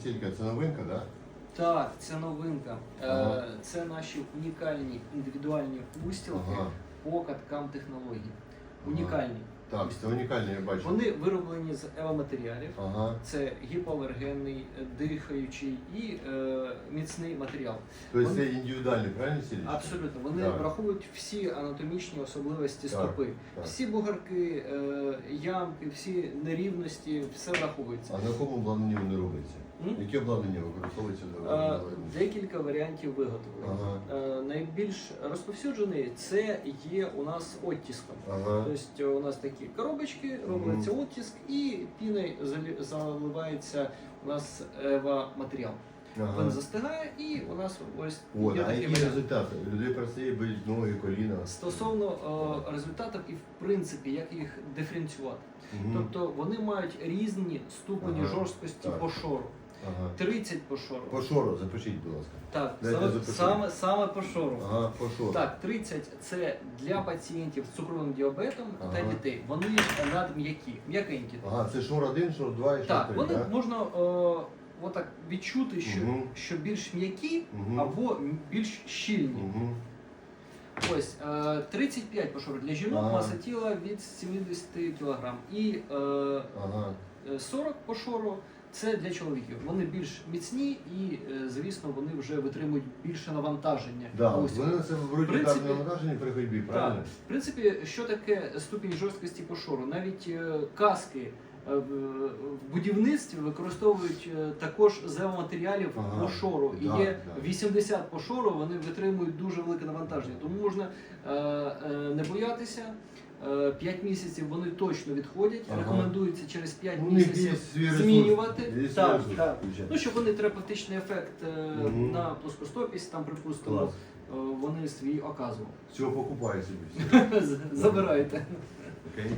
Стільки це новинка, да? Так, це новинка. Е, Ага. Це наші унікальні індивідуальні устілки Ага. по каткам технологій. Ага. Унікальні. Так, це унікальне, я бачу. Вони вироблені з евоматеріалів. Ага. Це гіпоалергенний, е, дихаючий і е, міцний матеріал. Тобто Вони- це індивідуальні, правильно сілі? Абсолютно, вони Так. враховують всі анатомічні особливості Так, стопи, так. всі бугорки, е, ямки, всі нерівності, все враховується. А на якому обладнанні вони робляться? М? Яке обладнання використовується для Е? Декілька варіантів виготовлення. Ага. Е, Найбільш розповсюджений це є у нас оттиском. Ага. Тобто у нас такі коробочки, робиться оттиск і піною залі- заливається у нас ева матеріал. Він Ага. застигає і у нас ось От, є а такий які варіант. результати? Людей простає болить ноги, коліна. Стосовно е, результатів і в принципі, як їх диференціювати. Мгм. Тобто вони мають різні ступені Ага, жорсткості так. по шору. Ага. 30 по шору. По шору, запишіть, будь ласка. Так, Дайте саме, запишу. саме, саме по шору. Ага, по шору. Так, 30 це для пацієнтів з цукровим діабетом Ага. та дітей. Вони надм'які, м'якенькі. Ага, це шор 1, шор 2 і шор Так, 3, вони так? можна е, отак відчути, що, Мгм. що більш м'які Мгм. або м- більш щільні. Мгм. Ось е, 35 по шору для жінок, Ага. маса тіла від 70 кг. І е, Ага. е, 40 по шору це для чоловіків. Вони більш міцні і, е, звісно, вони вже витримують більше навантаження. Да, Ось. вони на це беруть В принципі- ударне навантаження при ходьбі, Так, правильно? в принципі, що таке ступінь жорсткості пошору? Навіть е, каски в в будівництві використовують е, також з матеріалів Ага, по шору. І да, є да. 80 по шору, вони витримують дуже велике навантаження. Тому можна е, е, не боятися. 5 місяців вони точно відходять. Ага. Рекомендується через 5 У місяців ресурс. змінювати. Так, ресурс так. включати. Ну, щоб вони терапевтичний ефект е, Мгм. на плоскостопість, там, припустимо, Клас. е, вони свій оказував. Всього покупаю собі. Забирайте. Окей?